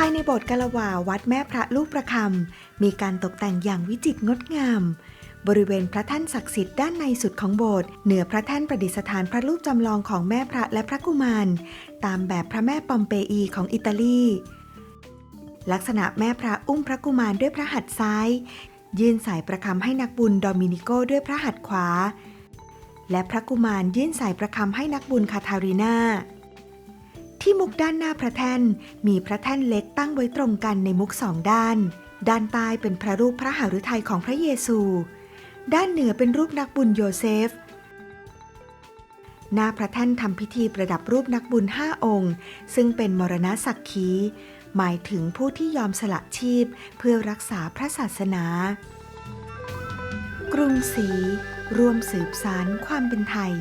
ภายในโบสถ์กะละวาวัดแม่พระลูกประคำมีการตกแต่งอย่างวิจิตรงดงาม บริเวณพระแท่นศักดิ์สิทธิ์ด้านในสุดของโบสถ์เหนือพระแท่นประดิษฐานพระรูปจำลองของแม่พระและพระกุมาร ตามแบบพระแม่ปอมเปอีของอิตาลี ลักษณะแม่พระอุ้มพระกุมารด้วยพระหัตถ์ซ้าย ยื่นสายประคำให้นักบุญโดมินิโกด้วยพระหัตถ์ขวา และพระกุมารยื่นสายประคำให้นักบุญคาทารีนา ที่มุกด้านหน้าพระแท่น มีพระแท่นเล็กตั้งไว้ตรงกันในมุกสองด้าน ด้านใต้เป็นพระรูปพระหฤทัยของพระเยซู ด้านเหนือเป็นรูปนักบุญโยเซฟ หน้าพระแท่นทำพิธีประดับรูปนักบุญห้าองค์ ซึ่งเป็นมรณะสักขี หมายถึงผู้ที่ยอมสละชีพเพื่อรักษาพระศาสนา กรุงศรีร่วมสืบสารความเป็นไทย